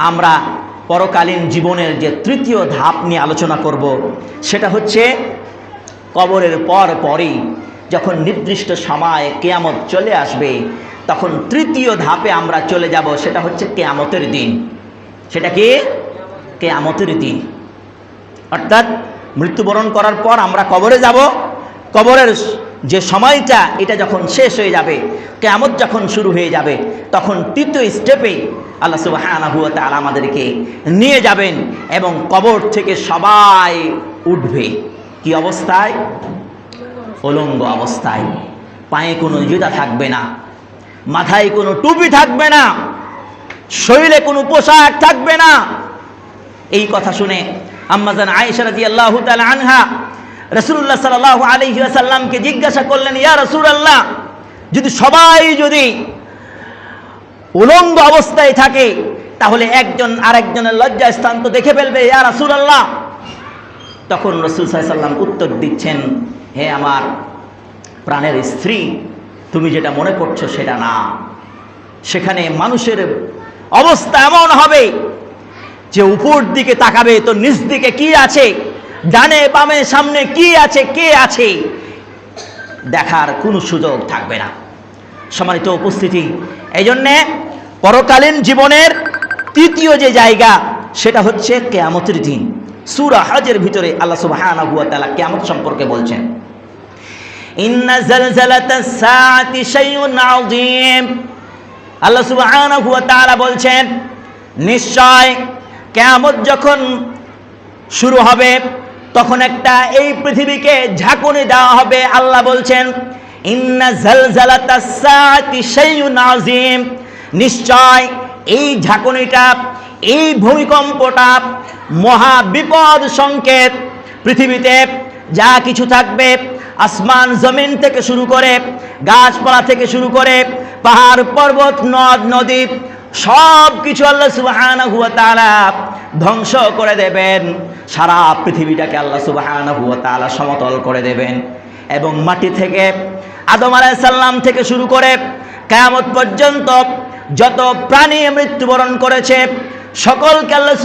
আমরা পরকালীন জীবনের যে তৃতীয় ধাপ নিয়ে আলোচনা করব, সেটা হচ্ছে কবরের পর পরই যখন নির্দিষ্ট সময়ে কেয়ামত চলে আসবে, তখন তৃতীয় ধাপে আমরা চলে যাব, সেটা হচ্ছে কেয়ামতের দিন। সেটা কি? কেয়ামতের দিন। অর্থাৎ মৃত্যুবরণ করার পর আমরা কবরে যাব। কবরের যে সময়টা এটা যখন শেষ হয়ে যাবে কেমন যখন শুরু হয়ে যাবে, তখন তৃতীয় স্টেপে আল্লাহ সুবাহানাহু ওয়া তাআলা আমাদেরকে নিয়ে যাবেন এবং কবর থেকে সবাই উঠবে। কি অবস্থায়? অলঙ্গ অবস্থায়। পায়ে কোনো জুতা থাকবে না, মাথায় কোনো টুপি থাকবে না, শরীরে কোনো পোশাক থাকবে না। এই কথা শুনে আম্মাজান আয়েশা রাদিয়াল্লাহু তাআলা আনহা রাসূলুল্লাহ সাল্লাল্লাহু আলাইহি ওয়াসাল্লামকে জিজ্ঞাসা করলেন, ইয়া রাসূলুল্লাহ, যদি সবাই যদি উলঙ্গ অবস্থায় থাকে, তাহলে একজন আরেকজনের লজ্জা স্থান তো দেখে ফেলবে, ইয়া রাসূলুল্লাহ। তখন রসুল সাল্লাম উত্তর দিচ্ছেন, হে আমার প্রাণের স্ত্রী, তুমি যেটা মনে করছ সেটা না। সেখানে মানুষের অবস্থা এমন হবে যে উপর দিকে তাকাবে তো নিচ দিকে কি আছে? ডানে বামে সামনে কি আছে, কে আছে? দেখার কোনো সুযোগ থাকবে না। সম্মানিত উপস্থিতি এই জন্যে পরকালীন জীবনের তৃতীয় যে জায়গা, সেটা হচ্ছে কেয়ামতের দিন। সুরা হাজের ভিতরে আল্লাহ তাআলা কেয়ামত সম্পর্কে বলছেন বলছেন, নিশ্চয় কেয়ামত যখন শুরু হবে তখন একটা এই পৃথিবীকে ঝাঁকুনি দেওয়া হবে। আল্লাহ বলছেন, ইন্না আযীম। নিশ্চয় এই ঝাঁকুনিটা, এই ভূমিকম্পটা মহা বিপদ সংকেত। পৃথিবীতে যা কিছু থাকবে, আসমান জমিন থেকে শুরু করে, গাছপালা থেকে শুরু করে, পাহাড়, পর্বত, নদ, নদী সব কিছু আল্লাহ তাআলা ধ্বংস করে দেবেন। সারা পৃথিবীটাকে আল্লাহ ওয়া সমতল করে দেবেন। এবং মাটি থেকে, আদম আলাইহিস সালাম থেকে শুরু করে কিয়ামত পর্যন্ত যত প্রাণী মৃত্যুবরণ করেছে, সকলকে আল্লাহ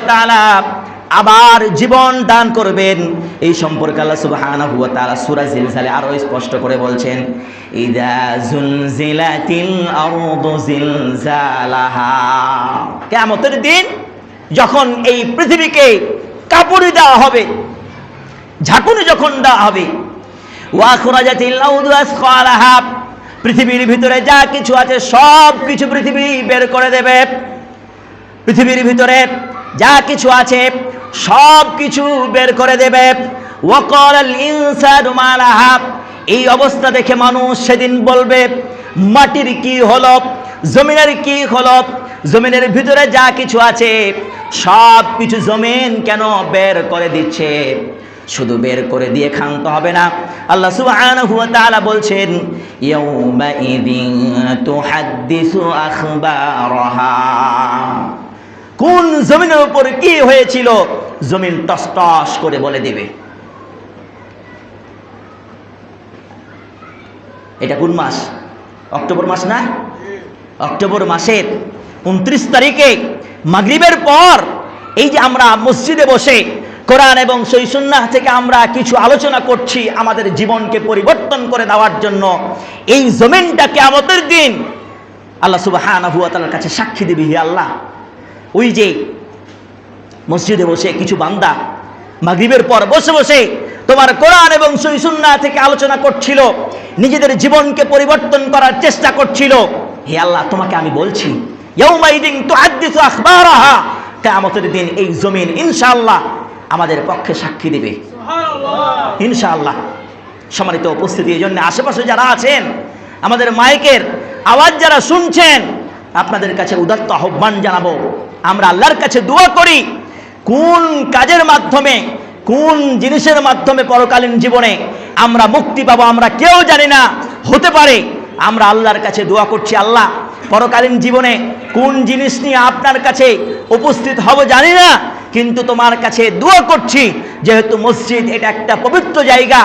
তাআলা আবার জীবন দান করবেন। এই সম্পর্কে আল্লাহ সুবহানাহু ওয়া তাআলা সূরা জিলজালে আরও স্পষ্ট করে বলছেন, ইদা জুলজিলাতিল আরদু জিলজালাহা। দিন যখন এই পৃথিবীকে কাপুরি দেওয়া হবে, ঝাঁকুনি যখন দেওয়া হবে আউদু আসকালাহা পৃথিবীর ভিতরে যা কিছু আছে সব কিছু পৃথিবী বের করে দেবে। পৃথিবীর ভিতরে যা কিছু আছে সব কিছু বের করে দেবে। এই অবস্থা দেখে মানুষ সেদিন বলবে, মাটির কি হলো, জমিনের কি হলো জমিনের ভিতরে যা কিছু আছে, সব কিছু জমিন কেন বের করে দিচ্ছে? শুধু বের করে দিয়ে ক্ষান্ত হবে না। আল্লাহ সুবহানাহু ওয়া তাআলা বলছেন, ইয়াউমা ইদিন তুহাদ্দিসু আখবারাহা। কোন জমিনের উপর কি হয়েছিল? জমিন টস করে বলে দেবে। এটা কোন মাস? অক্টোবর মাস না? অক্টোবর মাসের উনত্রিশ তারিখে মাগরিবের পর এই যে আমরা মসজিদে বসে কোরআন এবং সৈসুন্নাহ থেকে আমরা কিছু আলোচনা করছি আমাদের জীবনকে পরিবর্তন করে দেওয়ার জন্য, এই জমিনটাকে আমাদের দিন আল্লাহ সুবহানাহু ওয়া কাছে সাক্ষী দিবি হে আল্লাহ। ওই যে মসজিদে বসে কিছু বান্দা মাগরিবের পর বসে বসে তোমার কোরআন এবং সৈসুন্না থেকে আলোচনা করছিল, নিজেদের জীবনকে পরিবর্তন করার চেষ্টা করছিল। হে আল্লাহ, তোমাকে আমি বলছি কিয়ামতের দিন এই জমিন ইনশাআল্লাহ আমাদের পক্ষে সাক্ষী দিবে। ইনশাআল্লাহ। সম্মানিত উপস্থিতি এই জন্য আশেপাশে যারা আছেন আমাদের মাইকের আওয়াজ যারা শুনছেন আপনাদের কাছে উদাত্ত আহ্বান জানাব। আমরা আল্লাহর কাছে দোয়া করি কোন কাজের মাধ্যমে কোন জিনিসের মাধ্যমে পরকালীন জীবনে আমরা মুক্তি পাবো আমরা কেউ জানি না। হতে পারে আমরা আল্লাহর কাছে দোয়া করছি আল্লাহ পরকালীন জীবনে কোন জিনিস নিয়ে আপনার কাছে উপস্থিত হব জানি না, কিন্তু তোমার কাছে দোয়া করছি, যেহেতু মসজিদ এটা একটা পবিত্র জায়গা,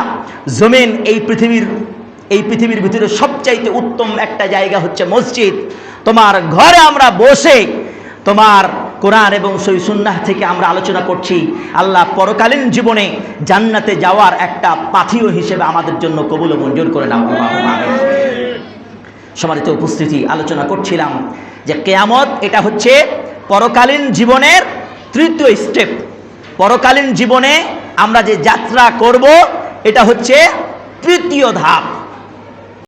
জমিন এই পৃথিবীর এই পৃথিবীর ভিতরে সবচাইতে উত্তম একটা জায়গা হচ্ছে মসজিদ। তোমার ঘরে আমরা বসে তোমার কোরআন এবং সই সুন্নাহ থেকে আমরা আলোচনা করছি। আল্লাহ পরকালীন জীবনে জান্নাতে যাওয়ার একটা পাথিও হিসেবে আমাদের জন্য কবুল মঞ্জুর করে নাও। আমিন। উপস্থিতি আলোচনা করছিলাম যে কেয়ামত এটা হচ্ছে পরকালীন জীবনের তৃতীয় স্টেপ পরকালীন জীবনে আমরা যে যাত্রা করব, এটা হচ্ছে তৃতীয় ধাপ